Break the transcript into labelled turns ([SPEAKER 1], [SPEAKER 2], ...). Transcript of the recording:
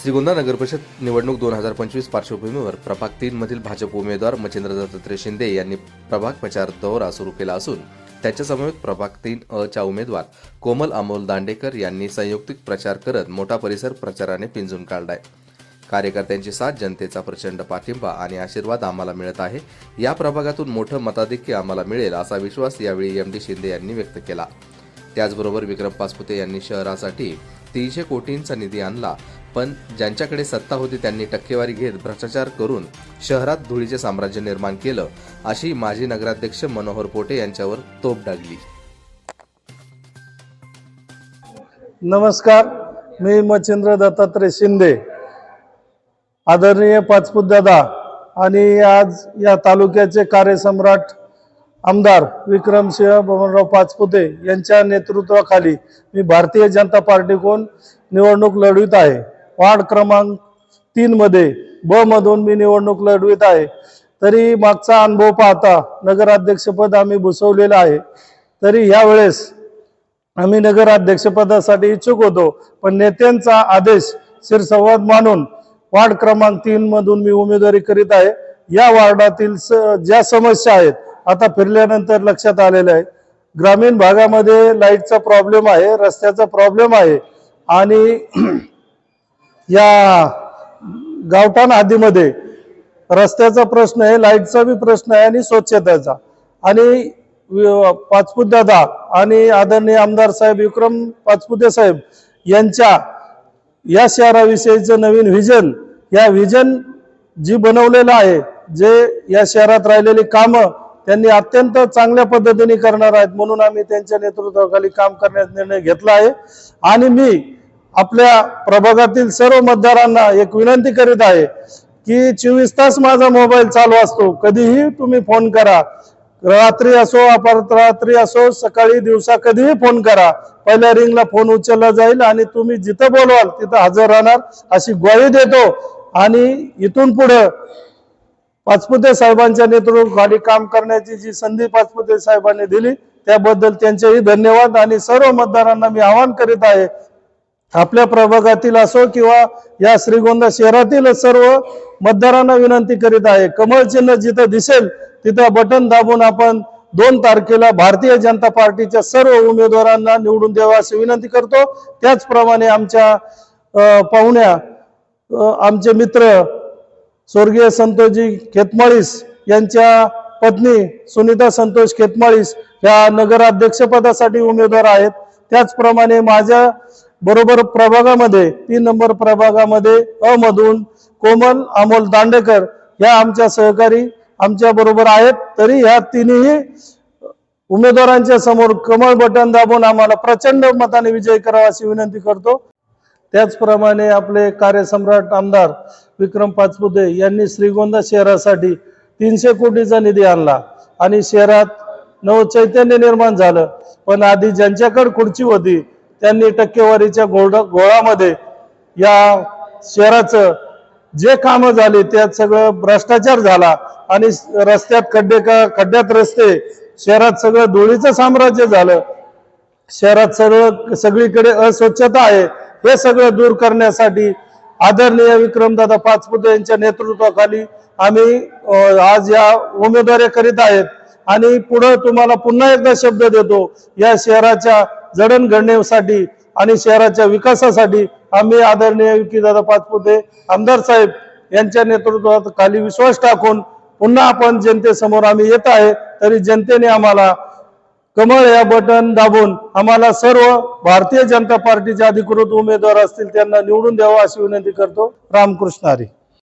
[SPEAKER 1] श्रीगोंदा नगर परिषद निवडणूक दोन हजार पंचवीस पार्श्वभूमीवर प्रभाग तीन मधील भाजप उमेदवार मच्छिंद्र दत्तात्रय शिंदे यांनी प्रभाग प्रचार दौरा सुरू केला असून त्याच्यासमवेत प्रभाग तीन अ च्या उमेदवार कोमल अमोल दांडेकर यांनी संयुक्तिक प्रचार करत मोठा परिसर प्रचाराने पिंजून काढलाय. कार्यकर्त्यांची साथ जनतेचा प्रचंड पाठिंबा आणि आशीर्वाद आम्हाला मिळत आहे. या प्रभागातून मोठं मताधिक्य आम्हाला मिळेल असा विश्वास यावेळी एम डी शिंदे यांनी व्यक्त केला. त्याचबरोबर विक्रम पासपुते यांनी शहरासाठी तीनशे कोटींचा निधी आणला. पण ज्यांच्याकडे सत्ता होती त्यांनी टक्केवारी घेत भ्रष्टाचार करून शहरात धुळीचे साम्राज्य निर्माण केलं अशी माजी नगराध्यक्ष मनोहर पोटे यांच्यावर तोप डागली.
[SPEAKER 2] नमस्कार मी मच्छिंद्र दत्तात्रय शिंदे आदरणीय पाचपूत दादा आणि आज या तालुक्याचे कार्यसम्राट आमदार विक्रमसिंह बबनराव पाचपुते यांच्या नेतृत्वाखाली मी भारतीय जनता पार्टीकडून निवडणूक लढवित आहे. वार्ड क्रमांक तीन मध्ये ब मधून मी निवडणूक लढवित आहे. तरी मागचा अनुभव पाहता नगराध्यक्षपद आम्ही भुसवलेलं आहे. तरी ह्यावेळेस आम्ही नगराध्यक्षपदासाठी इच्छुक होतो पण नेत्यांचा आदेश शिरसंवाद मानून वार्ड क्रमांक तीन मधून मी उमेदवारी करीत आहे. या वार्डातील स- ज्या समस्या आहेत आता फिरल्यानंतर लक्षात आलेल्या आहे ग्रामीण भागामध्ये लाईटचा प्रॉब्लेम आहे रस्त्याचा प्रॉब्लेम आहे आणि या गावठाण हद्दीमध्ये रस्त्याचा प्रश्न आहे लाईटचा बी प्रश्न आहे आणि स्वच्छतेचा. आणि पाचपुत दादा आणि आदरणीय आमदार साहेब विक्रम पाचपुते साहेब यांच्या या शहराविषयीचं नवीन व्हिजन या व्हिजन जी बनवलेलं आहे जे या शहरात राहिलेली कामं त्यांनी अत्यंत चांगल्या पद्धतीने करणार आहेत म्हणून आम्ही त्यांच्या नेतृत्वाखाली काम करण्याचा निर्णय घेतला आहे. आणि मी आपल्या प्रभागातील सर्व मतदारांना एक विनंती करीत आहे की चोवीस तास माझा मोबाईल चालू असतो कधीही तुम्ही फोन करा. रात्री असो अपरात्री असो सकाळी दिवसा कधीही फोन करा. पहिल्या रिंगला फोन उचलला जाईल आणि तुम्ही जिथं बोलवाल तिथं हजर राहणार अशी ग्वाही देतो. आणि इथून पुढं पाचपुते साहेबांच्या नेतृत्वाखाली काम करण्याची जी संधी पाचपुते साहेबांनी दिली त्याबद्दल त्यांचेही धन्यवाद आणि सर्व मतदारांना मी आवाहन करीत आहे आपल्या प्रभागातील असो किंवा या श्रीगोंदा शहरातील सर्व मतदारांना विनंती करीत आहे. कमळ चिन्ह जिथं दिसेल तिथं बटन दाबून आपण दोन तारखेला भारतीय जनता पार्टीच्या सर्व उमेदवारांना निवडून द्यावा अशी विनंती करतो. त्याचप्रमाणे आमच्या पाहुण्या आमचे मित्र स्वर्गीय संतोषजी खेतमाळीस यांच्या पत्नी सुनीता संतोष खेतमाळीस या नगराध्यक्षपदासाठी उमेदवार आहेत. त्याचप्रमाणे माझ्या बरोबर प्रभागामध्ये तीन नंबर प्रभागामध्ये अ मधून कोमल अमोल दांडेकर या आमच्या सहकारी आमच्या बरोबर आहेत. तरी ह्या तिन्ही उमेदवारांच्या समोर कमळ बटन दाबून आम्हाला प्रचंड मताने विजय करावा अशी विनंती करतो. त्याचप्रमाणे आपले कार्यसम्राट आमदार विक्रम पाचपुते यांनी श्रीगोंदा शहरासाठी तीनशे कोटीचा निधी आणला आणि शहरात नवचैतन्य निर्माण झालं. पण आधी ज्यांच्याकडे खुर्ची होती त्यांनी टक्केवारीच्या गोड गोळामध्ये या शहराचं जे कामं झाली त्यात सगळं भ्रष्टाचार झाला आणि रस्त्यात खड्डे का खड्ड्यात रस्ते शहरात सगळं धुळीचं साम्राज्य झालं. शहरात सगळं सगळीकडे अस्वच्छता आहे. हे सगळं दूर करण्यासाठी आदरणीय विक्रमदादा पाचपुते यांच्या नेतृत्वाखाली आम्ही आज या उमेदवारी करीत आहेत. आणि पुढं तुम्हाला पुन्हा एकदा शब्द देतो या शहराच्या जडणघडणीसाठी आणि शहराच्या विकासासाठी आम्ही आदरणीय विकीदादा पाचपुते आमदार साहेब यांच्या नेतृत्वात खाली विश्वास टाकून पुन्हा आपण जनतेसमोर आम्ही येत आहे तरी जनतेने आम्हाला कमळ या बटन दाबून आम्हाला सर्व भारतीय जनता पार्टीचे अधिकृत उमेदवार असतील त्यांना निवडून द्यावं अशी विनंती करतो. रामकृष्ण हरी.